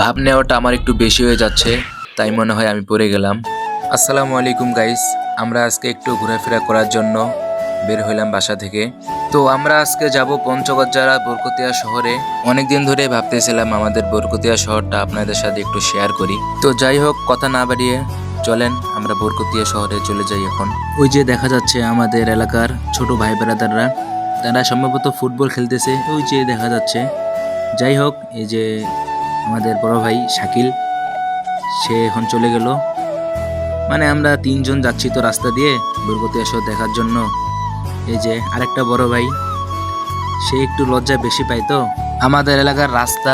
ভাব নেওয়াটা আমার একটু বেশি হয়ে যাচ্ছে, তাই মনে হয় আমি পড়ে গেলাম। আসসালামু আলাইকুম গাইস আমরা আজকে একটু ঘোরাফেরা করার জন্য বের হইলাম বাসা থেকে। তো আমরা আজকে যাব পঞ্চগড় যারা বরকতিয়া শহরে। অনেকদিন ধরে ভাবতেছিলাম আমাদের বরকতিয়া শহরটা আপনাদের সাথে একটু শেয়ার করি। তো যাই হোক, কথা না বাড়িয়ে চলেন, আমরা বরকতিয়া শহরে চলে যাই এখন। ওই যে দেখা যাচ্ছে আমাদের এলাকার ছোট ভাই বেড়াদাররা তারা সম্ভবত ফুটবল খেলতেছে। ওই যে দেখা যাচ্ছে। যাই হোক, এই যে আমাদের বড় ভাই শাকিল সে এখন চলে গেল। মানে আমরা তিনজন যাচ্ছি তো রাস্তা দিয়ে দুর্গতিয়া শহর দেখার জন্য। এই যে আরেকটা বড় ভাই সে একটু লজ্জা বেশি পায় তো। আমাদের এলাকার রাস্তা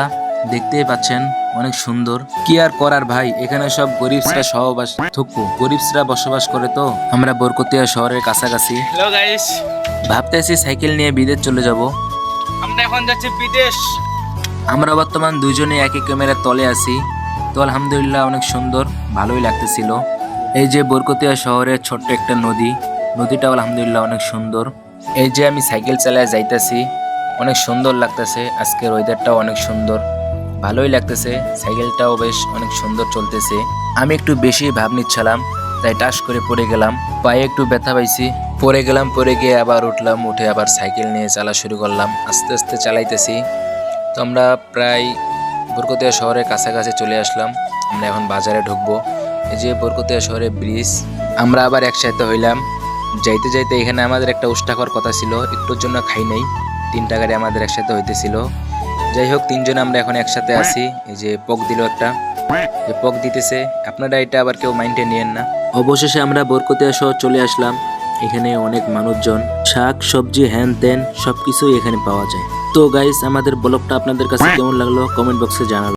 দেখতেই পাচ্ছেন অনেক সুন্দর। কি আর করার ভাই এখানে সব গরিবসরা সহবাস থুকু। গরিবসরা বসবাস করে তো। আমরা বরকতিয়া শহরের কাছাকাছি। হ্যালো গাইস ভাবতেছি সাইকেল নিয়ে বিদেশ চলে যাব। আমরা এখন যাচ্ছি বিদেশ। আমরা বর্তমান দুজনে একই ক্যামেরার তলে আছি। তো আলহামদুলিল্লাহ অনেক সুন্দর, ভালোই লাগতেছিল। এই যে বরকতিয়া শহরের ছোট্ট একটা নদী, নদীটাও আলহামদুলিল্লাহ অনেক সুন্দর। এই যে আমি সাইকেল চালায় যাইতেছি, অনেক সুন্দর লাগতেছে। আজকের ওয়েদারটাও অনেক সুন্দর, ভালোই লাগতেছে। সাইকেলটাও বেশ অনেক সুন্দর চলতেছে। আমি একটু বেশি ভাব নিচ্ছিলাম, তাই টাস করে পড়ে গেলাম। পায়ে একটু ব্যথা পাইছি। পড়ে গেলাম, পড়ে গিয়ে আবার উঠলাম, উঠে আবার সাইকেল নিয়ে চালা শুরু করলাম। আস্তে আস্তে চালাইতেছি। তো আমরা প্রায় বরকতিয়া শহরের কাছাকাছি চলে আসলাম। আমরা এখন বাজারে ঢুকবো। এই যে বরকতিয়া শহরে ব্রিজ, আমরা আবার একসাথে হইলাম। যাইতে যাইতে এখানে আমাদের একটা উষ্ঠাকর কথা ছিল, একটুর জন্য খাই নাই। তিনটা গাড়ি আমাদের একসাথে হইতেছিল। যাই হোক, তিনজন আমরা এখন একসাথে আছি। এই যে পক দিল একটা। যে পক দিতেছে, আপনারা এটা আবার কেউ মাইন্ডে নিয়েন না। অবশেষে আমরা বরকতিয়া শহর চলে আসলাম। এখানে অনেক মানুষজন, শাক, সবজি, হ্যান ত্যান, সবকিছুই এখানে পাওয়া যায়। তো গাইস আমাদের ব্লগটা আপনাদের কাছে কেমন লাগল? কমেন্ট বক্সে জানাবেন।